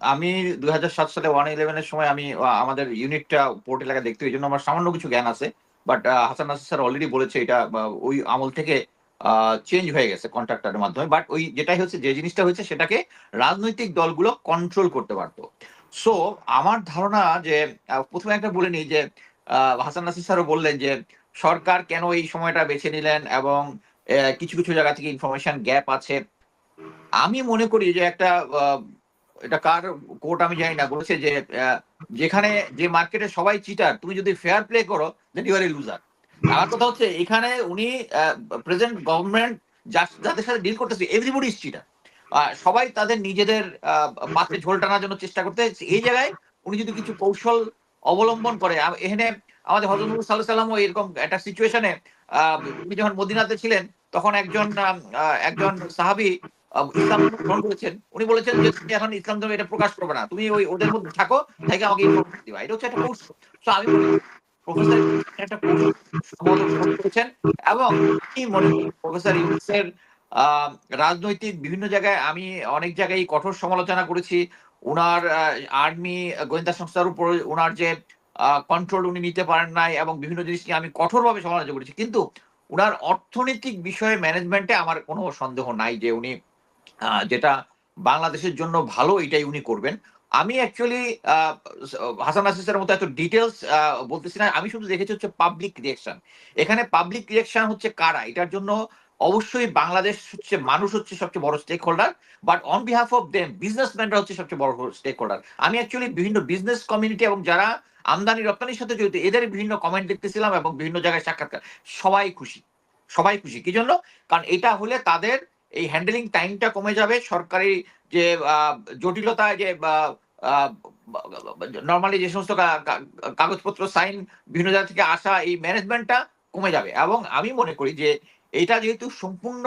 আমি দুই হাজার সাত সালে ওয়ান ইলেভেনের সময় আমি আমাদের ইউনিটটা পোর্ট এলাকা দেখতে এই জন্য আমার সামান্য কিছু জ্ঞান আছে but Hasan Nasir sir already বলেছে এটা ওই আমল থেকে চেঞ্জ হয়ে গেছে কন্ট্রাক্টরের মাধ্যমে। বাট ওই যেটাই হচ্ছে, যে জিনিসটা হয়েছে, সেটাকে রাজনৈতিক দলগুলো কন্ট্রোল করতে পারতো। সো আমার ধারণা যে প্রথমে একটা বলে নিই যে হাসান নাসির স্যারও বললেন যে, সরকার কেন এই সময়টা বেছে নিলেন এবং কিছু কিছু জায়গা থেকে ইনফরমেশন গ্যাপ আছে। আমি মনে করি যে একটা এটা কার কোর্ট আমি জানি না, বলেছে যে যেখানে যে মার্কেটে সবাই চিটার তুমি যদি ফেয়ার প্লে করো দেন ইউ আর এ লুজার আমার কথা হচ্ছে, এখানে উনি প্রেজেন্ট গভর্নমেন্ট যাদের সাথে ডিল করতেছে এভরিবডি ইজ চিটার সবাই তাদের নিজেদের পাত্রে ঝোল টানার জন্য চেষ্টা করতে, এই জায়গায় উনি যদি কিছু কৌশল অবলম্বন করে এখানে আমাদের হজরত সাল্লাহ সাল্লামও এরকম একটা সিচুয়েশনে আহ, উনি যখন মদিনাতে ছিলেন, তখন একজন একজন সাহাবি ইসলাম গ্রহণ করেছেন। উনি বলেছেন যে, তুমি এখন ইসলাম ধর্ম এটা প্রকাশ করবে না। তুমি ওই ওদের মধ্যে থাকো, থেকে আমাকে ইনফরমেশন দিবা। এটা হচ্ছে একটা কৌশল। আমি করি প্রফেসর একটা কৌশল করেছেন এবং কি মনে প্রফেসর রাজনৈতিক বিভিন্ন জায়গায় আমি অনেক জায়গায় কঠোর সমালোচনা করেছি। উনার আর্মি, গোয়েন্দা সংস্থার উপর উনার যে কন্ট্রোল উনি নিতে পারেন নাই এবং বিভিন্ন জিনিস নিয়ে আমি কঠোরভাবে সমালোচনা করেছি। কিন্তু উনার অর্থনৈতিক বিষয়ে ম্যানেজমেন্টে আমার কোনো সন্দেহ নাই যে উনি যেটা বাংলাদেশের জন্য ভালো, এটাই উনি করবেন। আমি অ্যাকচুয়ালি হাসান আসিসের মতো এত ডিটেলস বলতেছি না। আমি শুধু দেখেছি হচ্ছে পাবলিক রিয়েকশন এখানে পাবলিক রিয়েকশন হচ্ছে কারা? এটার জন্য অবশ্যই বাংলাদেশ হচ্ছে মানুষ হচ্ছে সবচেয়ে বড় stakeholder but on behalf of them বিজনেসম্যানরা হচ্ছে সবচেয়ে বড় স্টেক হোল্ডার আমি অ্যাকচুয়ালি বিভিন্ন বিজনেস কমিউনিটি এবং যারা আমদানি, রপ্তানির সাথে জড়িত, এদের বিভিন্ন কমেন্ট দেখতেছিলাম এবং বিভিন্ন জায়গায় সাক্ষাৎকার। সবাই খুশি। সবাই খুশি। কি জন্য? কারণ এটা হলে তাদের এই হ্যান্ডেলিং টাইমটা কমে যাবে। সরকারি যে আহ, জটিলতা যে নর্মালি যে সমস্ত কাগজপত্র সাইন বিভিন্ন জায়গা থেকে আসা এই ম্যানেজমেন্টটা কমে যাবে। এবং আমি মনে করি যে এটা যেহেতু সম্পূর্ণ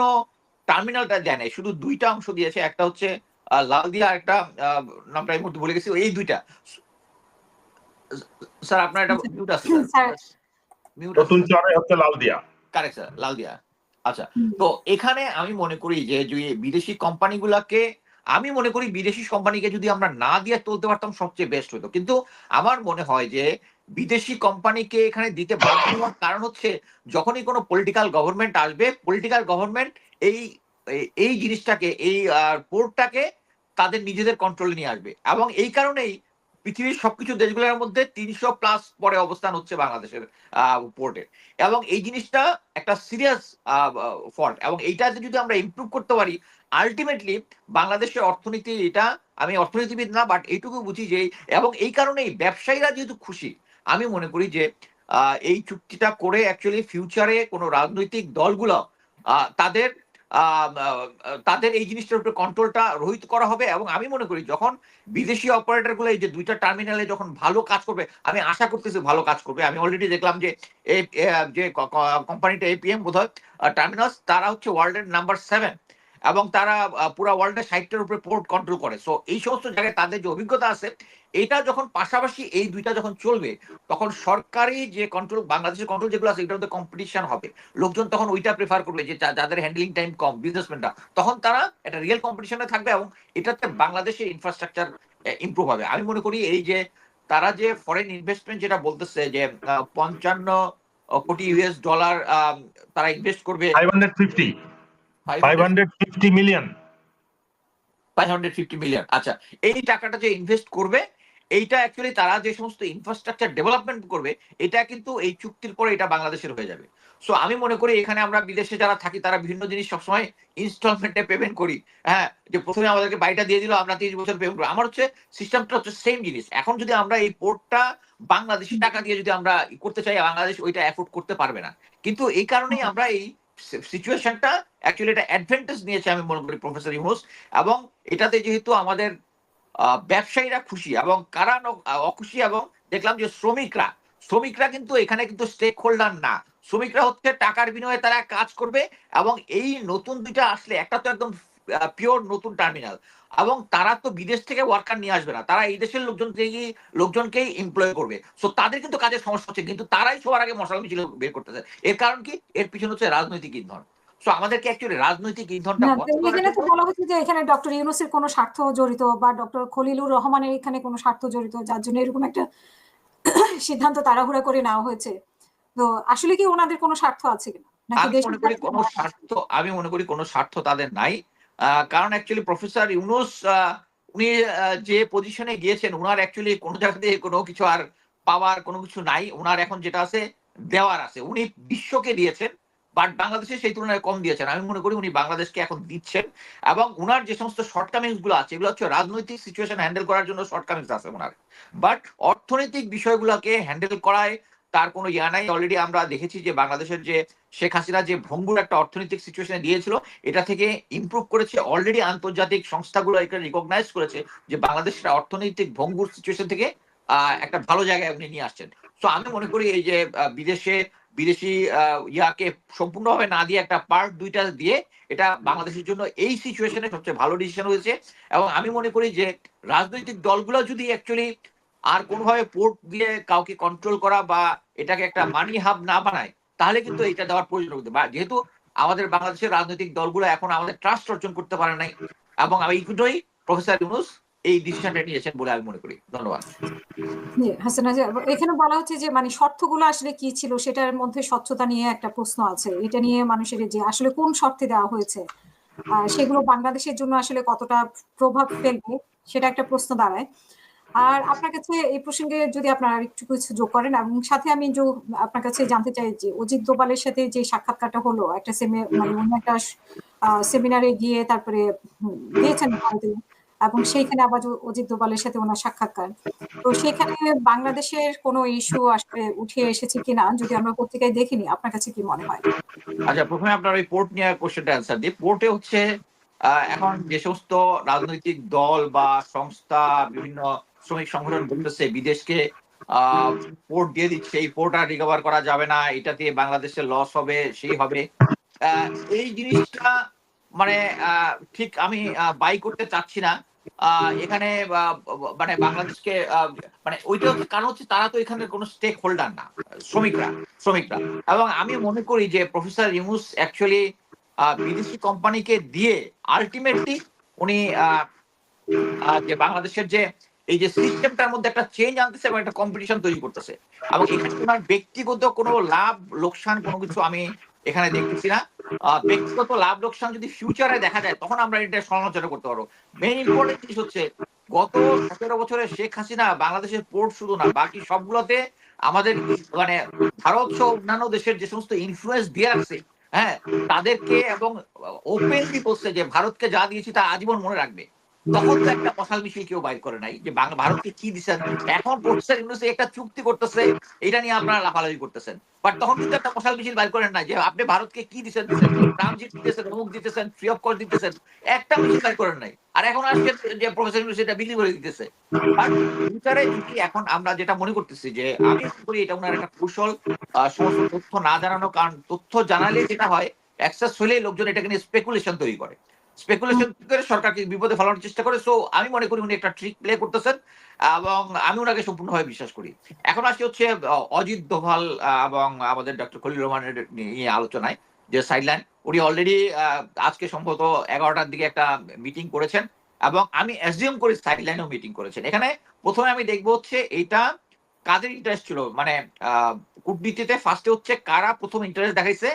টার্মিনালটা দেয় নাই, শুধু দুইটা অংশ দিয়েছে একটা হচ্ছে আহ, লালদিয়া একটা আহ, নামটা এই মুহূর্তে ভুলে গেছি এই দুইটা। স্যার আপনার এটা মিউট আছে মিউট নতুন চরে হচ্ছে লালদিয়া কারেক্ট স্যার লালদিয়া আচ্ছা তো এখানে আমি মনে করি যে বিদেশি কোম্পানিগুলোকে আমি মনে করি বিদেশি কোম্পানিকে যদি আমরা না দিয়ে তুলতে পারতাম সবচেয়ে বেস্ট হতো। কিন্তু আমার মনে হয় যে বিদেশি কোম্পানিকে এখানে দিতে বাধ্য হওয়ার কারণ হচ্ছে যখনই কোনো পলিটিক্যাল গভর্নমেন্ট আসবে পলিটিক্যাল গভর্নমেন্ট এই এই- এই জিনিসটাকে এই পোর্টটাকে তাদের নিজেদের কন্ট্রোলে নিয়ে আসবে। এবং এই কারণেই পৃথিবীর সবকিছু দেশগুলোর মধ্যে তিনশো প্লাস পরে অবস্থান হচ্ছে বাংলাদেশের পোর্টে এবং এই জিনিসটা একটা সিরিয়াস ফল্ট এবং এইটাতে যদি আমরা ইমপ্রুভ করতে পারি আলটিমেটলি বাংলাদেশের অর্থনীতি এটা, আমি অর্থনীতিবিদ না বাট এইটুকু বুঝি যে, এবং এই কারণেই ব্যবসায়ীরা যেহেতু খুশি, আমি মনে করি যে এই চুক্তিটা করে অ্যাকচুয়ালি ফিউচারে কোনো রাজনৈতিক দলগুলো তাদের তাদের এই জিনিসটার উপরে কন্ট্রোলটা রোহিত করা হবে এবং আমি মনে করি যখন বিদেশি অপারেটরগুলো এই যে দুইটা টার্মিনালে যখন ভালো কাজ করবে, আমি আশা করতেছি ভালো কাজ করবে। আমি অলরেডি দেখলাম যে যে কোম্পানিটা এপিএম বোধ হয় টার্মিনাস তারা হচ্ছে ওয়ার্ল্ডের নাম্বার সেভেন এবং তারা পুরা ওয়ার্ল্ডের সাইটটার উপরে পোর্ট কন্ট্রোল করে। সো এই সমস্ত জায়গায় তাদের যে অভিজ্ঞতা আছে, এটা যখন পাশাপাশি এই দুইটা যখন চলবে, তখন সরকারি যে কন্ট্রোল বাংলাদেশের কন্ট্রোল যেগুলো আছে এটার মধ্যে কম্পিটিশন হবে। লোকজন তখন ওইটা প্রেফার করবে যে যাদের হ্যান্ডলিং টাইম কম বিজনেসম্যানরা তখন তারা একটা রিয়েল কম্পিটিশনে থাকবে এবং এটাতে বাংলাদেশের ইনফ্রাস্ট্রাকচার ইমপ্রুভ হবে। আমি মনে করি এই যে, তারা যে ফরেন ইনভেস্টমেন্ট যেটা বলতেছে যে পঞ্চান্ন কোটি ইউএস ডলার তারা ইনভেস্ট করবে five hundred fifty five hundred fifty million. Five hundred fifty million. আচ্ছা এই টাকাটা যে ইনভেস্ট করবে এইটা অ্যাকচুয়ালি তারা যে সমস্ত ইনফ্রাস্ট্রাকচার ডেভেলপমেন্ট করবে এটা কিন্তু এই চুক্তির পরে এটা বাংলাদেশের হয়ে যাবে। সো আমি মনে করি এখানে আমরা বিদেশে যারা থাকি তারা বিভিন্ন জিনিস সবসময় ইনস্টলমেন্টে পেমেন্ট করি। হ্যাঁ যে প্রথমে আমাদেরকে বাড়িটা দিয়ে দিল আমরা তিরিশ বছর পেমেন্ট করি। আমার হচ্ছে সিস্টেমটা হচ্ছে সেম জিনিস। এখন যদি আমরা এই পোর্টটা বাংলাদেশি টাকা দিয়ে যদি আমরা করতে চাই বাংলাদেশ ওইটা অ্যাফোর্ড করতে পারবে না। কিন্তু এই কারণেই আমরা এই সিচুয়েশনটা অ্যাকচুয়ালি এটা অ্যাডভান্টেজ নিয়েছে আমি মনে করি প্রফেসর ইউনুস এবং এটাতে যেহেতু আমাদের ব্যবসায়ীরা খুশি এবং কারা অখুশি এবং দেখলাম যে শ্রমিকরা শ্রমিকরা কিন্তু এখানে কিন্তু স্টেক হোল্ডার না। শ্রমিকরা হচ্ছে টাকার বিনিময়ে তারা কাজ করবে এবং এই নতুন দুইটা আসলে, একটা তো একদম পিওর নতুন টার্মিনাল এবং তারা তো বিদেশ থেকে ওয়ার্কার নিয়ে আসবে না। তারা এই দেশের লোকজন থেকেই লোকজনকেই এমপ্লয় করবে। সো তাদের কিন্তু কাজের সমস্যা হচ্ছে কিন্তু তারাই সবার আগে মশলা মিছিল বের করতেছে। এর কারণ কি? এর পিছনে হচ্ছে রাজনৈতিক ইন্ধন। সো আমাদেরকে অ্যাকচুয়ালি রাজনৈতিক ইন্ধনটা এখানে তো বলা হচ্ছে যে এখানে ডক্টর ইউনুসের কোনো স্বার্থ জড়িত বা ডক্টর খলিলুর রহমানের এখানে কোনো স্বার্থ জড়িত যার জন্য এরকম একটা সিদ্ধান্ত তাড়াহুড়া করে নেওয়া হয়েছে। তো আসলে কি ওনাদের কোনো স্বার্থ আছে কিনা? আমি মনে করি কোনো স্বার্থ আমি মনে করি কোনো স্বার্থ তাদের নাই। কারণ অ্যাকচুয়ালি প্রফেসর ইউনুস উনি যে পজিশনে গিয়েছেন ওনার অ্যাকচুয়ালি কোনো জায়গাতে কোনো কিছু আর পাওয়ার কোনো কিছু নাই। ওনার এখন যেটা আছে, দেওয়ার আছে। উনি বিশ্বকে দিয়েছেন বাট বাংলাদেশে সেই তুলনায় কম দিয়েছেন। আমি মনে করি উনি বাংলাদেশকে এখন দিচ্ছেন, এবং উনার যে সমস্ত শর্টকামিংসগুলো আছে, এগুলো হচ্ছে রাজনৈতিক সিচুয়েশন হ্যান্ডেল করার জন্য শর্টকামিংস আছে ওনার বাট অর্থনৈতিক বিষয়গুলোকে হ্যান্ডেল করায় তার কোনো ইয়া নাই। অলরেডি আমরা দেখেছি যে বাংলাদেশের যে শেখ হাসিনা যে ভঙ্গুর একটা অর্থনৈতিক সিচুয়েশনে দিয়েছিল, এটা থেকে ইমপ্রুভ করেছে। অলরেডি আন্তর্জাতিক সংস্থাগুলো এটা রিকগনাইজ করেছে যে বাংলাদেশের অর্থনৈতিক ভঙ্গুর সিচুয়েশন থেকে একটা ভালো জায়গায় উনি নিয়ে আসছেন। তো আমি মনে করি এই যে বিদেশে, বিদেশি ইয়াকে সম্পূর্ণভাবে না দিয়ে একটা পার্ট দুইটা দিয়ে এটা বাংলাদেশের জন্য এই সিচুয়েশনে সবচেয়ে ভালো ডিসিশন হয়েছে। এবং আমি মনে করি যে রাজনৈতিক দলগুলো যদি অ্যাকচুয়ালি আর কোনোভাবে পোর্ট দিয়ে কাউকে কন্ট্রোল করা বা এটাকে একটা মানি হাব না বানায় তাহলে কিন্তু এটা দেওয়ার প্রয়োজন হতে পারে যেহেতু আমাদের বাংলাদেশের রাজনৈতিক দলগুলো এখন আমাদের ট্রাস্ট অর্জন করতে পারে নাই এবং আমি এইটুকুই প্রফেসর ইউনুস এই ডিসিশনটা নিয়েছেন বলে আমি মনে করি। ধন্যবাদ। হাসান হাজি, এখানে বলা হচ্ছে যে মানে শর্তগুলো আসলে কি ছিল সেটার মধ্যে স্বচ্ছতা নিয়ে একটা প্রশ্ন আছে। এটা নিয়ে মানুষের যে আসলে কোন শর্তে দেওয়া হয়েছে আহ, সেগুলো বাংলাদেশের জন্য আসলে কতটা প্রভাব ফেলবে সেটা একটা প্রশ্ন দাঁড়ায়। আর আপনার কাছে এই প্রসঙ্গে যদি আপনারা একটু কিছু যোগ করেন এবং সাথে আমি যো- আপনার কাছে জানতে চাই যে অজিত দোবালের সাথে যে সাক্ষাৎকারটা হলো একটা সেমে মানে অন্য একটা সেমিনারে গিয়ে তারপরে গিয়েছেন ভারতে এবং সেইখানে আবার অজিত দোবালের সাথে ওনার সাক্ষাৎকার। তো সেখানে বাংলাদেশের কোনো ইস্যু আসলে উঠে এসেছে কিনা যদি আমরা পত্রিকায় দেখিনি আপনার কাছে কি মনে হয়? আচ্ছা প্রথমে আপনার ওই পোর্ট নিয়ে কোশ্চেনটা অ্যান্সার দিই। পোর্টে হচ্ছে এখন যে সমস্ত রাজনৈতিক দল বা সংস্থা বিভিন্ন শ্রমিক সংগঠন বলতেছে, বিদেশকে পোর্ট দিয়ে দিচ্ছে, এই পোর্ট আর রিকভার করা যাবে না, এটা দিয়ে বাংলাদেশের লস হবে, সেই হবে। এই জিনিসটা মানে ঠিক আমি বাই করতে চাচ্ছি না। এখানে মানে বাংলাদেশকে মানে ওইটা কারণ হচ্ছে তারা তো এখানে কোনো স্টেক হোল্ডার না, শ্রমিকরা শ্রমিকরা। এবং আমি মনে করি যে প্রফেসর ইউনুস অ্যাকচুয়ালি বিদেশি কোম্পানিকে দিয়ে আলটিমেটলি উনি যে বাংলাদেশের যে এই যে সিস্টেমটার মধ্যে একটা চেঞ্জ আনতেছে এবং একটা কম্পিটিশন তৈরি করতেছে। এবং এখানে ওনার ব্যক্তিগত কোনো লাভ, লোকসান কোনো কিছু আমি এখানে দেখতেছি না। ব্যক্তিগত লাভ, লোকসান যদি ফিউচারে দেখা যায়, তখন আমরা এটা সমালোচনা করতে পারব। মেইন ইম্পর্টেন্ট জিনিস হচ্ছে, গত সতেরো বছরে শেখ হাসিনা বাংলাদেশের পোর্ট শুধু না, বাকি সবগুলোতে আমাদের মানে ভারত সহ অন্যান্য দেশের যে সমস্ত ইনফ্লুয়েন্স দিয়ে আসছে হ্যাঁ তাদেরকে এবং ওপেনলি বলছে যে, ভারতকে যা দিয়েছি তা আজীবন মনে রাখবে। তখন তো একটা মশাল মিছিল কেউ বাইর করে নাই, যে ভারতকে কি দিচ্ছেন এখন প্রফেসর ইউনুস একটা চুক্তি করতেছে, এটা নিয়ে আপনারা লাফালাফি করতেছেন। বাট তখন কিন্তু একটা মশাল মিছিল বাইর করেন না যে আপনি ভারতকে কি দিচ্ছেন দিতেছেন, অমুক দিতেছেন, ফ্রি অফ কস্ট দিতেছেন, একটা মিছিল বাইর করেন নাই। আর এখন আসছে যে প্রফেসর করে দিতেছে। বাট ফিউচারে যদি এখন আমরা যেটা মনে করতেছি যে আমি করি এটা ওনার একটা কৌশল সমস্ত তথ্য না জানানো কারণ তথ্য জানালে যেটা হয় অ্যাক্সেস হলে লোকজন এটাকে নিয়ে স্পেকুলেশন তৈরি করে। স্পেকুলেশন করে সরকারকে বিপদে ফেলানোর চেষ্টা করে। সো আমি মনে করি উনি একটা ট্রিক প্লে করতেছেন এবং আমি ওনাকে সম্পূর্ণভাবে বিশ্বাস করি। এখন আসছে হচ্ছে অজিত দোভাল এবং আমাদের ডক্টর খলিল রহমানের নিয়ে আলোচনায়, যে সাইডলাইন উনি অলরেডি আজকে সম্ভবত এগারোটার দিকে একটা মিটিং করেছেন এবং আমি অ্যাজিউম করি সাইডলাইনেও মিটিং করেছেন। এখানে প্রথমে আমি দেখব হচ্ছে এইটা কাদের ইন্টারেস্ট ছিল? মানে কূটনীতিতে ফার্স্টে হচ্ছে কারা প্রথম ইন্টারেস্ট দেখাইছে?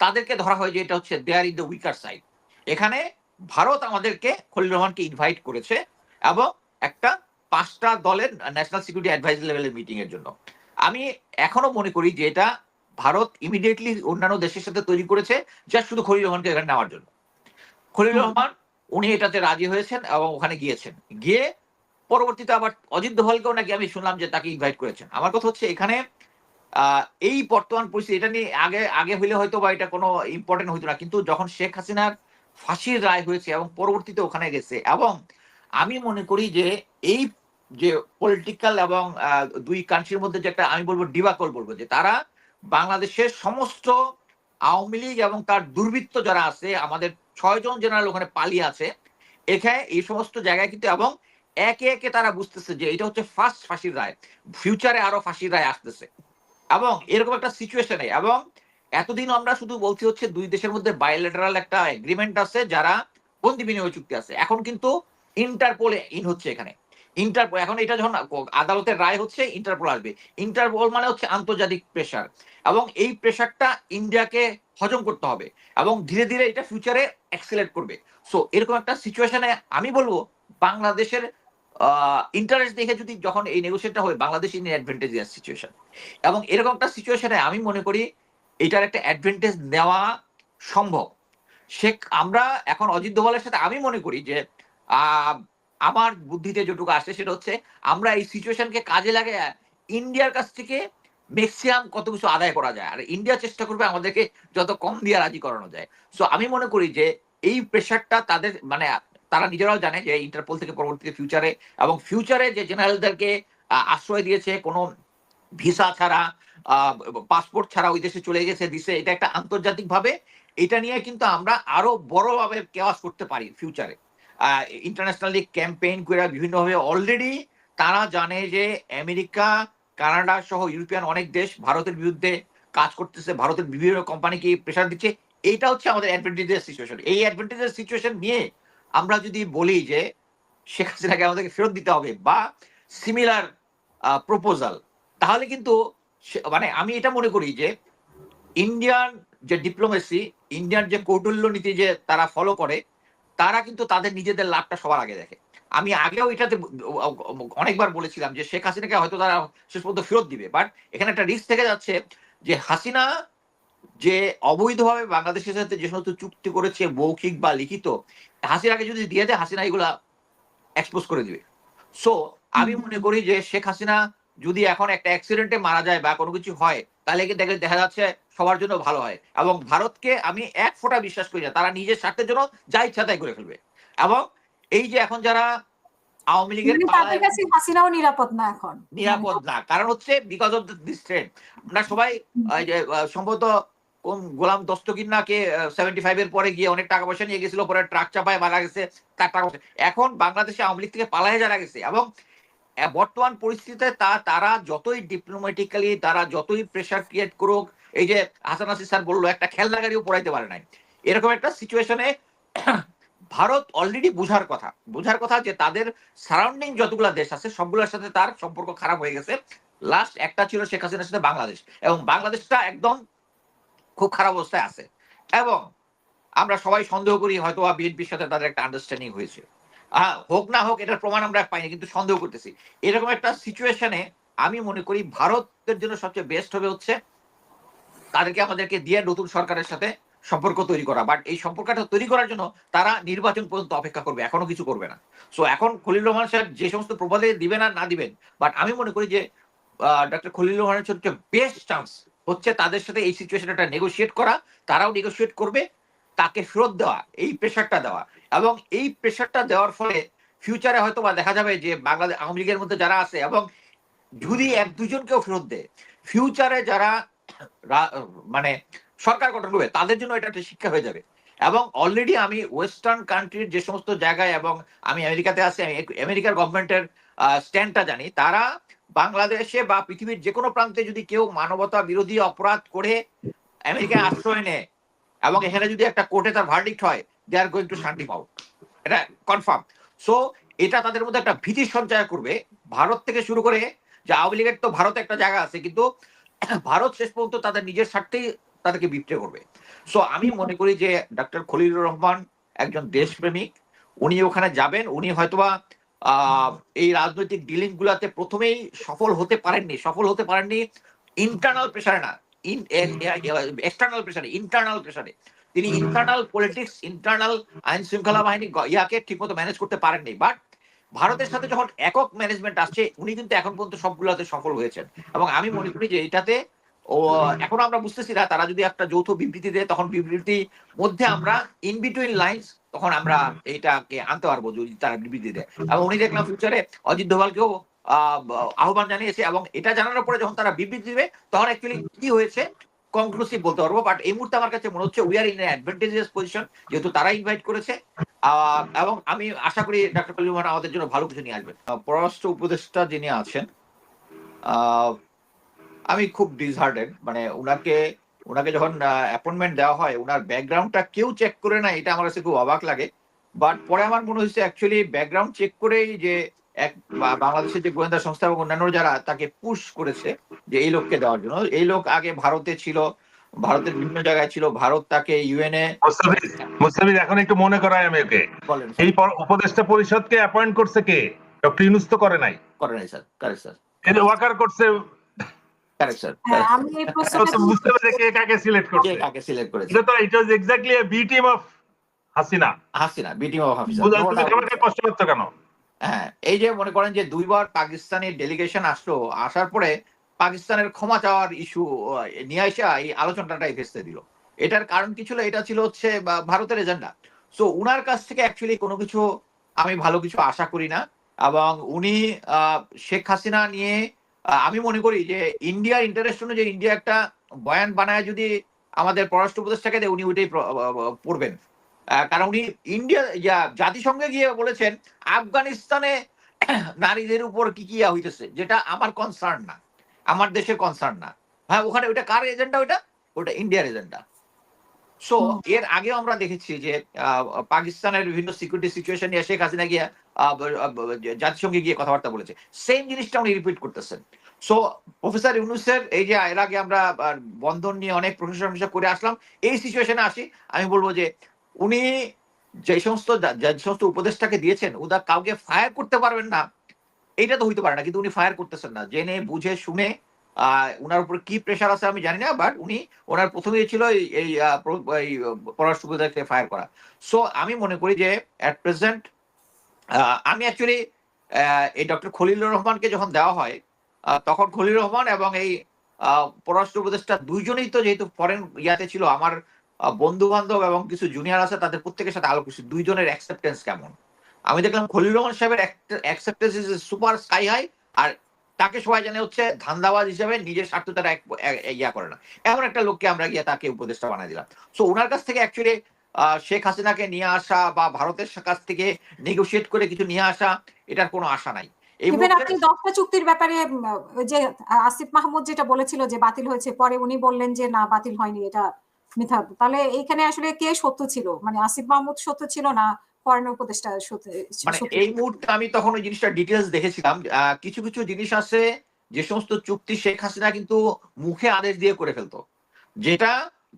তাদেরকে ধরা হয় যে এটা হচ্ছে there in the weaker side এখানে ভারত আমাদেরকে খলিল রহমানকে ইনভাইট করেছে এবং একটা পাঁচটা দলের ন্যাশনাল সিকিউরিটি অ্যাডভাইজার লেভেলের মিটিং এর জন্য। আমি এখনও মনে করি যে এটা ভারত ইমিডিয়েটলি অন্যান্য দেশের সাথে তৈরি করেছে যা শুধু খলিল রহমানকে এখানে নেওয়ার জন্য। খলিল রহমান উনি এটাতে রাজি হয়েছেন এবং ওখানে গিয়েছেন। গিয়ে পরবর্তীতে আবার অজিত দোভালকেও নাকি আমি শুনলাম যে তাকে ইনভাইট করেছেন। আমার কথা হচ্ছে এখানে আহ, এই বর্তমান পরিস্থিতি এটা নিয়ে আগে আগে হইলে হয়তো বা এটা কোনো ইম্পর্টেন্ট হইতো না। কিন্তু যখন শেখ হাসিনার ফাঁসির রায় হয়েছে এবং পরবর্তীতে ওখানে গেছে। এবং আমি মনে করি যে এই যে পলিটিক্যাল এবং দুই কান্ট্রির মধ্যে যে একটা, আমি বলব ডিবাকল বলব, যে তারা বাংলাদেশের সমস্ত আওয়ামী লীগ এবং তার দুর্বৃত্ত যারা আছে, আমাদের ছয়জন জেনারেল ওখানে পালিয়ে আছে, এখানে এই সমস্ত জায়গায় কিন্তু, এবং একে একে তারা বুঝতেছে যে এটা হচ্ছে ফার্স্ট ফাঁসির রায় ফিউচারে আরও ফাঁসির রায় আসতেছে। এবং এরকম একটা সিচুয়েশনে এবং এতদিন আমরা শুধু বলছি হচ্ছে দুই দেশের মধ্যে বায়োলেটারাল একটা এগ্রিমেন্ট আছে যারা বন্দি বিনিময় চুক্তি আছে। এখন কিন্তু ইন্টারপোলে ইন হচ্ছে এখানে। ইন্টারপোল এখন এটা যখন আদালতের রায় হচ্ছে ইন্টারপোল আসবে। ইন্টারপোল মানে হচ্ছে আন্তর্জাতিক প্রেশার এবং এই প্রেশারটা ইন্ডিয়াকে হজম করতে হবে এবং ধীরে ধীরে এটা ফিউচারে অ্যাক্সিলেট করবে। সো এরকম একটা সিচুয়েশনে আমি বলব, বাংলাদেশের ইন্টারেস্ট দেখে যদি যখন এই নেগোসিয়েটটা হয় বাংলাদেশ ইন অ্যাডভান্টেজিয়াস সিচুয়েশন এবং এরকম একটা সিচুয়েশনে আমি মনে করি এটার একটা অ্যাডভান্টেজ নেওয়া সম্ভব। সে আমরা এখন অজিত দোভালের সাথে আমি মনে করি যে আমার বুদ্ধিতে যেটুকু আসে সেটা হচ্ছে আমরা এই সিচুয়েশনকে কাজে লাগে ইন্ডিয়ার কাছ থেকে ম্যাক্সিমাম কত কিছু আদায় করা যায়। আর ইন্ডিয়া চেষ্টা করবে আমাদেরকে যত কম দিয়ে রাজি করানো যায়। সো আমি মনে করি যে এই প্রেশারটা তাদের মানে তারা নিজেরাও জানে যে ইন্টারপোল থেকে পরবর্তীতে ফিউচারে এবং ফিউচারে যে জেনারেলদেরকে আশ্রয় দিয়েছে, কোনো ভিসা ছাড়া পাসপোর্ট ছাড়া ওই দেশে চলে গেছে, দিছে, এটা একটা আন্তর্জাতিক ভাবে এটা নিয়ে কিন্তু আমরা আরও বড়ভাবে কেওয়াস করতে পারি ফিউচারে ইন্টারন্যাশনালি ক্যাম্পেইন করে বিভিন্নভাবে অলরেডি তারা জানে যে আমেরিকা, কানাডা সহ ইউরোপিয়ান অনেক দেশ ভারতের বিরুদ্ধে কাজ করতেছে, ভারতের বিভিন্ন কোম্পানিকে প্রেশার দিচ্ছে। এইটা হচ্ছে আমাদের অ্যাডভান্টেজের সিচুয়েশন এই অ্যাডভান্টেজের সিচুয়েশন নিয়ে আমরা যদি বলি যে শেখ হাসিনাকে আমাদেরকে ফেরত দিতে হবে বা সিমিলার প্রপোজাল তাহলে কিন্তু মানে আমি এটা মনে করি যে ইন্ডিয়ান যে ডিপ্লোমেসি ইন্ডিয়ান যে কৌটল্য নীতি যে তারা ফলো করে তারা কিন্তু তাদের নিজেদের লাভটা সবার আগে দেখে। আমি আগেও এটাতে অনেকবার বলেছিলাম যে শেখ হাসিনাকে হয়তো তারা শেষ পর্যন্ত ফেরত দিবে বাট এখানে একটা রিস্ক থেকে যাচ্ছে যে হাসিনা যে অবৈধভাবে বাংলাদেশের সাথে যে সমস্ত চুক্তি করেছে মৌখিক বা লিখিত হাসিনাকে যদি দিয়ে দেয় হাসিনা এগুলা এক্সপোজ করে দিবে। সো আমি মনে করি যে শেখ হাসিনা যদি এখন একটা অ্যাক্সিডেন্টে মারা যায় বা কোনো কিছু হয় তাহলে কি দেখে দেখা যাচ্ছে সবার জন্য ভালো হয়। এবং ভারতকে আমি এক ফোঁটা বিশ্বাস করি না তারা নিজের স্বার্থের জন্য যা ইচ্ছা তাই করে ফেলবে। এবং এই যে এখন যারা আওয়ামী লীগের তাদের কাছে হাসিনাও নিরাপদ না এখন। নিরাপদ না কারণ হচ্ছে বিকজ অফ দিস ট্রেন্ড আমরা সবাই সম্ভবত কোন গোলাম দস্তগির না কে সেভেন্টি ফাইভ এর পরে গিয়ে অনেক টাকা পয়সা নিয়ে গেছিল পরে ট্রাক চাপায় মারা গেছে তার টাকা এখন বাংলাদেশে আওয়ামী লীগ থেকে পালায় যারা গেছে এবং বর্তমান পরিস্থিতিতে তা, তারা যতই ডিপ্লোম্যাটিক্যালি তারা যতই প্রেশার ক্রিয়েট করুক, এই যে হাসান আসিফ স্যার বলল, একটা খেলনা গাড়িও পড়াইতে পারে নাই। এরকম একটা সিচুয়েশনে ভারত অলরেডি বুঝার কথা। বুঝার কথা যে তাদের সারাউন্ডিং যতগুলা দেশ আছে, সবগুলোর সাথে তার সম্পর্ক খারাপ হয়ে গেছে। লাস্ট একটা ছিল শেখ হাসিনার সাথে বাংলাদেশ। এবং বাংলাদেশটা একদম খুব খারাপ অবস্থায় আছে। এবং আমরা সবাই সন্দেহ করি হয়তো বিএনপির সাথে তাদের একটা আন্ডারস্ট্যান্ডিং হয়েছে। হ্যাঁ হোক না হোক, এটার প্রমাণ আমরা পাইনি, কিন্তু সন্দেহ করতেছি। এরকম একটা সিচুয়েশনে আমি মনে করি ভারতের জন্য সবচেয়ে বেস্ট হবে হচ্ছে তাদেরকে আমাদেরকে দিয়ে নতুন সরকারের সাথে সম্পর্ক তৈরি করা। বাট এই সম্পর্কটা তৈরি করার জন্য তারা নির্বাচন পর্যন্ত অপেক্ষা করবে, এখনও কিছু করবে না। সো এখন খলিল রহমান সাহেব যে সমস্ত প্রবাদে দিবেন আর না দিবেন বাট আমি মনে করি যে ডক্টর খলিল রহমানের হচ্ছে বেস্ট চান্স হচ্ছে তাদের সাথে এই সিচুয়েশনটা নেগোশিয়েট করা। তারাও নেগোশিয়েট করবে তাকে ফেরত দেওয়া, এই প্রেশারটা দেওয়া। এবং এই প্রেশারটা দেওয়ার ফলে ফিউচারে হয়তো বা দেখা যাবে যে বাংলাদেশ আওয়ামী লীগের মধ্যে যারা আছে এবং যদি এক দুজনকেও ফেরত দেয় ফিউচারে যারা মানে সরকার গঠন করবে, তাদের জন্য এটা একটা শিক্ষা হয়ে যাবে। এবং অলরেডি আমি ওয়েস্টার্ন কান্ট্রির যে সমস্ত জায়গায় এবং আমি আমেরিকাতে আছি, আমি আমেরিকার গভর্নমেন্টের স্ট্যান্ডটা জানি, তারা বাংলাদেশে বা পৃথিবীর যে কোনো প্রান্তে যদি কেউ মানবতা বিরোধী অপরাধ করে, আমেরিকায় আশ্রয় নেয় এবং এখানে যদি একটা কোর্টে তার ভার্ডিক্ট হয় দে আর গোয়িং টু শান্তি পাও এটা কনফার্ম সো এটা তাদের মধ্যে একটা ভীতি সঞ্চয় করবে। ভারত থেকে শুরু করে যে আওয়ামী লীগের তো ভারতে একটা জায়গা আছে, কিন্তু ভারত শেষ পর্যন্ত তাদের নিজের স্বার্থেই তাদেরকে বিট্রে করবে। সো আমি মনে করি যে ডক্টর খলিলুর রহমান একজন দেশপ্রেমিক, উনি ওখানে যাবেন, উনি হয়তোবা এই রাজনৈতিক ডিলিং গুলাতে প্রথমেই সফল হতে পারেননি, সফল হতে পারেননি ইন্টারনাল প্রেসারে না। এক্সটার্নাল প্রেসারে ইন্টারনাল প্রেসারে তিনি ইন্টারনাল পলিটিক্স ইন্টারনাল আইন শৃঙ্খলা বাহিনী ইয়াকে ঠিকমতো ম্যানেজ করতে পারেননি। বাট ভারতের সাথে যখন একক ম্যানেজমেন্ট আসছে উনি কিন্তু এখন পর্যন্ত সবগুলোতে সফল হয়েছেন। এবং আমি মনে করি যে এটাতে ও এখন আমরা বুঝতেছি না তারা যদি একটা যৌথ বিবৃতি দেয় তখন বিবৃতি মধ্যে আমরা ইন বিটুইন লাইন্স তখন আমরা এটাকে আনতে পারব যদি তারা বিবৃতি দেয়। এবং উনি দেখলাম ফিউচারে অজিত দোভালকেও আহ্বান জানিয়েছে এবং এটা জানানোর পরে যখন তারা বিবৃতি দিবে, তখন অ্যাকচুয়ালি কি হয়েছে? কনক্লুসিভ বলতে পারব বাট এই মুহূর্তে আমার কাছে মনে হচ্ছে we are in advantageous position যেহেতু তারা ইনভাইট করেছে। এবং আমি আশা করি ডাক্তার কলিমান আমাদের জন্য ভালো কিছু নিয়ে আসবেন। পররাষ্ট্র উপদেষ্টা যিনি আছেন আমি খুব ডিসহার্টেড মানে ওনাকে ওনাকে যখন অ্যাপয়েন্টমেন্ট দেওয়া হয় ওনার ব্যাকগ্রাউন্ডটা কেউ চেক করে না এটা আমার কাছে খুব অবাক লাগে। বাট পরে আমার মনে হয়েছে অ্যাকচুয়ালি ব্যাকগ্রাউন্ড চেক করেই যে এক বাংলাদেশের যে গোয়েন্দা সংস্থা এবং অন্যান্য যারা তাকে পুশ করেছে যে এই লোককে দেওয়ার জন্য এই লোক আগে ভারতে ছিল ভারতের বিভিন্ন জায়গায় ছিল ভারত তাকে ইউএনএ মুস্তাফিজ এখন একটু মনে করাই আমি ওকে। এই উপদেষ্টা পরিষদকে অ্যাপয়েন্ট করছে কে? ডক্টর ইউনুস তো করে নাই। করে নাই স্যার। Correct sir. এই ওয়াকার করছে। Correct sir. হ্যাঁ আমি এই প্রশ্নটা বুঝতে পেরে কে কাকে সিলেক্ট কে করছে কাকে সিলেক্ট করেছে? এটা তো it was exactly A B team of Hasina Hasina of কষ্ট করছ কেন? হ্যাঁ এই যে মনে করেন যে দুইবার পাকিস্তানি ডেলিগেশন আসলো, আসার পরে পাকিস্তানের ক্ষমা চাওয়ার ইস্যু নিয়ে আসা এই আলোচনাটাই ভেস্তে দিল। এটার কারণ কি ছিল? এটা ছিল হচ্ছে ভারতের এজেন্ডা সো উনার কাছ থেকে অ্যাকচুয়ালি কোনো কিছু আমি ভালো কিছু আশা করি না এবং উনি শেখ হাসিনা নিয়ে আমি মনে করি যে ইন্ডিয়ার ইন্টারেস্ট অনুযায়ী ইন্ডিয়া একটা বয়ান বানায় যদি আমাদের পররাষ্ট্র উপদেষ্টাকে দেয়, উনি ওইটাই পড়বেন। কারণ উনি ইন্ডিয়া যা- জাতিসংঘে গিয়ে বলেছেন আফগানিস্তানে নারীদের উপর কি কি হইতেছে যেটা আমার কনসার্ন না। আমার দেশের কনসার্ন না। হ্যাঁ ওখানে ওটা কার এজেন্ডা ওটা ওটা ইন্ডিয়ার এজেন্ডা সো এর আগেও আমরা দেখেছি যে পাকিস্তানের বিভিন্ন সিকিউরিটি সিচুয়েশন নিয়ে শেখ হাসিনা গিয়ে জাতিসংঘে গিয়ে কথাবার্তা বলেছে। সেম জিনিসটা উনি রিপিট করতেছেন। সো প্রফেসর ইউনুসের এই যে এর আগে আমরা বন্ধন নিয়ে অনেক প্রশংসা করে আসলাম। এই সিচুয়েশনে আসি আমি বলব যে উনি যে সমস্ত যে সমস্ত উপদেশটাকে দিয়েছেন উদা কাউকে ফায়ার করতে পারবেন না। এইটা তো হইতে পারে না, কিন্তু উনি ফায়ার করতেছেন না। জেনে, বুঝে, শুনে, আহ, উনার উপর কি প্রেশার আছে আমি জানি না বাট উনি, ওনার প্রথমেই ছিল এই পররাষ্ট্র উপদেশকে ফায়ার করা। সো আমি মনে করি যে অ্যাট প্রেজেন্ট আমি অ্যাকচুয়ালি এই ডক্টর খলিলুর রহমানকে যখন দেওয়া হয় তখন খলিল রহমান এবং এই পররাষ্ট্র উপদেষ্টা দুইজনেই তো যেহেতু ফরেন ইয়াতে ছিল, আমার বন্ধু বান্ধব এবং কিছু জুনিয়র আছে তাদের প্রত্যেকের সাথে আলোক করছি দুইজনের অ্যাকসেপ্টেন্স কেমন? আমি দেখলাম খলিল রহমান সাহেবের acceptance is super sky high আর তাকে সবাই জানে হচ্ছে ধান্দাবাজ হিসেবে নিজের স্বার্থ তারা ইয়া করে না। এমন একটা লোককে আমরা গিয়ে তাকে উপদেষ্টা বানাই দিলাম। সো ওনার কাছ থেকে অ্যাকচুয়ালি শেখ হাসিনাকে নিয়ে আসা বা ভারতের কাছ থেকে নেগোশিয়েট করে কিছু নিয়ে আসা এটার কোনো আশা নাই। ইভেন আপনি দশটা চুক্তির ব্যাপারে যে আসিফ মাহমুদ যেটা বলেছিল যে বাতিল হয়েছে পরে উনি বললেন যে না বাতিল হয়নি এটা মিথ্যা তাহলে এইখানে আসলে কে সত্য ছিল? মানে আসিফ মাহমুদ সত্য ছিল না ফরেন উপদেষ্টা মানে এই মুহূর্তে আমি তখন ওই জিনিসটা ডিটেলস দেখেছিলাম। কিছু কিছু জিনিস আছে যে সমস্ত চুক্তি শেখ হাসিনা কিন্তু মুখে আদেশ দিয়ে করে ফেলতো। যেটা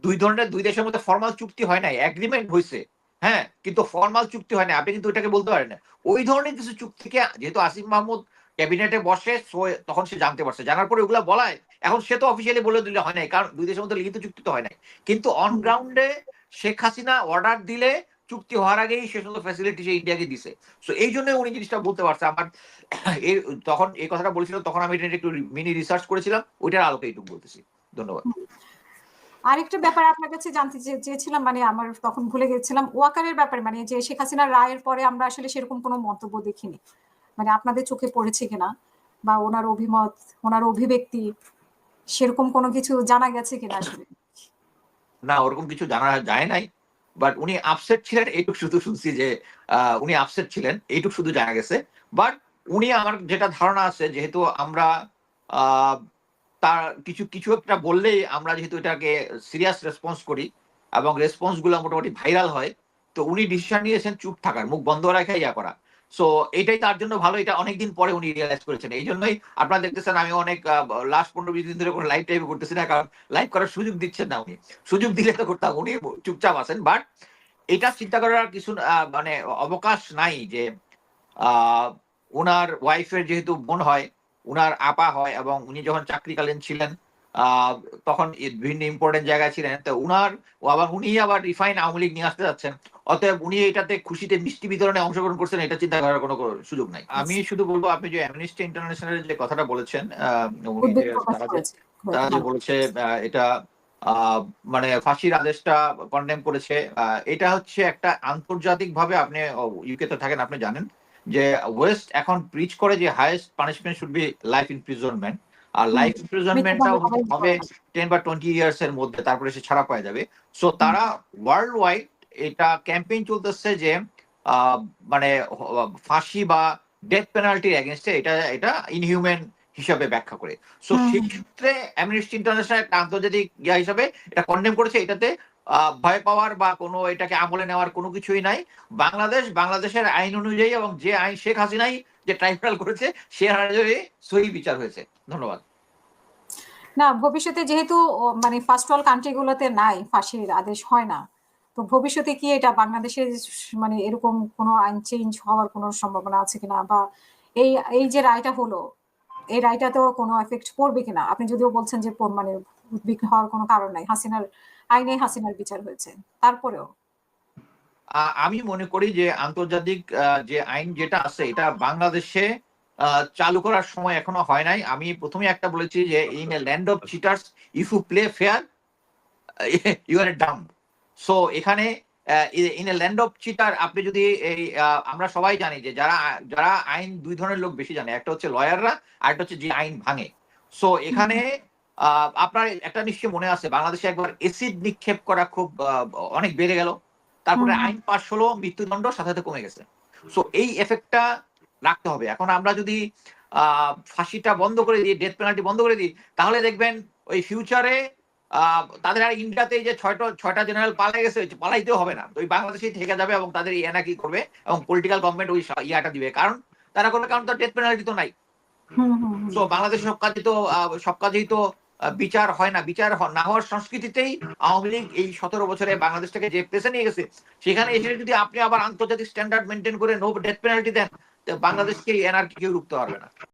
দুই ধরনের দুই দেশের মধ্যে ফর্মাল চুক্তি হয় নাই এগ্রিমেন্ট হয়েছে হ্যাঁ কিন্তু ফর্মাল চুক্তি হয় না আপনি কিন্তু এটাকে বলতে পারেন না। ওই ধরনের কিছু চুক্তিকে যেহেতু আসিফ মাহমুদ ক্যাবিনেটে বসে তখন সে জানতে পারছে। জানার পরে ওগুলা বলায় এখন সে তো অফিসিয়ালি বলে দিলে হয় নাই কারণ দুই দেশের মধ্যে লিখিত চুক্তি তো হয় নাই। কিন্তু অন গ্রাউন্ডে শেখ হাসিনা অর্ডার দিলে চুক্তি হওয়ার আগেই সে সমস্ত ফ্যাসিলিটি সে ইন্ডিয়াকে দিছে। সো এই জন্য উনি জিনিসটা বলতে পারছে। আমার এই তখন এই কথাটা বলেছিল তখন আমি এটা একটু মিনি রিসার্চ করেছিলাম ওইটার আলোকে এইটুকু বলতেছি। ধন্যবাদ। আরেকটা ব্যাপার আপনার কাছে জানতে চেয়েছিলাম মানে আমার তখন ভুলে গেছিলাম ওয়াকারের ব্যাপারে মানে যে শেখ হাসিনার রায়ের পরে আমরা আসলে সেরকম কোনো মন্তব্য দেখিনি। মানে আপনাদের চোখে পড়েছে কিনা বা ওনার অভিমত, ওনার অভিব্যক্তি, সেরকম কোনো কিছু জানা গেছে কিনা আসলে? না, ওরকম কিছু জানা যায় নাই বাট উনি আপসেট ছিলেন এইটুকু শুধু শুনছি যে উনি আপসেট ছিলেন, এইটুকু শুধু জানা গেছে বাট উনি আমার যেটা ধারণা আছে যেহেতু আমরা তার কিছু কিছু একটা বললেই আমরা যেহেতু এটাকে সিরিয়াস রেসপন্স করি এবং রেসপন্সগুলো মোটামুটি ভাইরাল হয়, তো উনি ডিসিশন নিয়েছেন চুপ থাকার, মুখ বন্ধ রাখা ইয়া করা। সো এটাই তার জন্য ভালো, এটা অনেকদিন পরে উনি রিয়েলাইজ করেছেন। এই জন্যই আপনারা দেখতেছেন আমি অনেক লাস্ট পনেরো বিশ দিন ধরে কোনো লাইভ টাইপ করতেছি না, কারণ লাইভ করার সুযোগ দিচ্ছেন না উনি। সুযোগ দিলে তো করতাম, উনি চুপচাপ আছেন। বাট এটা চিন্তা করার কিছু মানে অবকাশ নাই যে ওনার ওয়াইফের যেহেতু বোন হয়, উনার আপা হয় এবং উনি যখন চাকরিকালীন ছিলেন তখন বিভিন্ন ইম্পর্টেন্ট জায়গায় ছিলেন। তো উনার ও আবার উনি আবার রিফাইন আওয়ামী লীগ নিয়ে আসতে যাচ্ছেন। অতএব উনি এটাতে খুশিতে মিষ্টি বিতরণে অংশগ্রহণ করছেন এটা চিন্তা করার কোনো সুযোগ নাই। আমি শুধু বলব আপনি যে অ্যামনিস্টি ইন্টারন্যাশনাল যে কথাটা বলেছেন তারা যে বলেছে আহ, এটা মানে ফাঁসির আদেশটা কন্ডেম করেছে আহ, এটা হচ্ছে একটা আন্তর্জাতিক ভাবে আপনি ইউকে তে থাকেন আপনি জানেন যে ওয়েস্ট এখন প্রিচ করে যে highest punishment should be life imprisonment R life ইমপ্রিজনমেন্টটা হবে টেন বা টোয়েন্টি ইয়ার্স এর মধ্যে তারপরে সে ছাড়া পাওয়া যাবে। সো তারা ওয়ার্ল্ড ওয়াইড এটা ক্যাম্পেইন চলতেছে যে আহ, মানে ফাঁসি বা ডেথ পেনাল্টির এগেনস্টে এটা এটা ইনহিউম্যান হিসাবে ব্যাখ্যা করে। সো সেক্ষেত্রে অ্যামনেস্টি ইন্টারন্যাশনাল একটা আন্তর্জাতিক ইয়া হিসাবে এটা কন্ডেম করেছে। এটাতে ভয় পাওয়ার বা কোনো এটাকে আমলে নেওয়ার কোনো কিছুই নাই। বাংলাদেশ, বাংলাদেশের আইন অনুযায়ী এবং যে আইন শেখ হাসিনাই যে ট্রাইব্যুনাল করেছে, সে অনুযায়ী সহি বিচার হয়েছে। ধন্যবাদ। না, ভবিষ্যতে যেহেতু মানে ফার্স্ট ওয়ার্ল্ড কান্ট্রিগুলোতে নাই, ফাঁসির আদেশ হয় না, তো ভবিষ্যতে কি এটা বাংলাদেশে মানে এরকম কোনো আইন চেঞ্জ হওয়ার কোনো সম্ভাবনা আছে কিনা? বা এই এই যে রায়টা হলো, এই রায়টাতেও কোনো এফেক্ট পড়বে কিনা? আপনি যদিও বলছেন যে মানে উদ্বিগ্ন হওয়ার কোনো কারণ নাই, হাসিনার আইনে হাসিনার বিচার হয়েছে। তারপরেও? আমি মনে করি যে আন্তর্জাতিক যে আইন যেটা আছে, এটা বাংলাদেশে চালু করার সময় এখনও হয় নাই। আমি প্রথমে একটা বলেছি যে in a land of cheaters if you play fair you are dumb so এখানে in a land of cheater আপনি যদি এই আমরা সবাই জানি যে যারা যারা আইন দুই ধরনের লোক বেশি জানে, একটা হচ্ছে লয়াররা আর একটা হচ্ছে যে আইন ভাঙে। সো এখানে আপনার একটা নিশ্চয় মনে আছে বাংলাদেশে একবার এসিড নিক্ষেপ করা খুব অনেক বেড়ে গেল। তারপরে আইন পাশ হলো মৃত্যুদণ্ড সাথে সাথে কমে গেছে। সো এই এফেক্টটা রাখতে হবে। এখন আমরা যদি আহ, ফাঁসিটা বন্ধ করে দিই ডেথ পেনাল্টি বন্ধ করে দিই তাহলে দেখবেন ওই ফিউচারে তাদের আর ইন্ডিয়াতে যে ছয়টা ছয়টা জেনারেল পালাই গেছে পালাইতেও হবে না। ওই বাংলাদেশেই থেকে যাবে এবং তাদের এনাকি করবে এবং পলিটিক্যাল গভর্নমেন্ট ওই ইয়াটা দিবে। কারণ তারা কোনো কারণ তো ডেথ পেনাল্টি তো নাই। তো বাংলাদেশে সব কাজে তো আহ, সব কাজেই তো বিচার হয় না, বিচার না হওয়ার সংস্কৃতিতেই আওয়ামী লীগ এই সতেরো বছরে বাংলাদেশটাকে যে পেছে নিয়ে গেছে, সেখানে এসে যদি আপনি আবার আন্তর্জাতিক স্ট্যান্ডার্ড মেনটেন করে নো ডেথ পেনাল্টি দেন বাংলাদেশকে এনআরকে কেউ রুখতে পারবে না।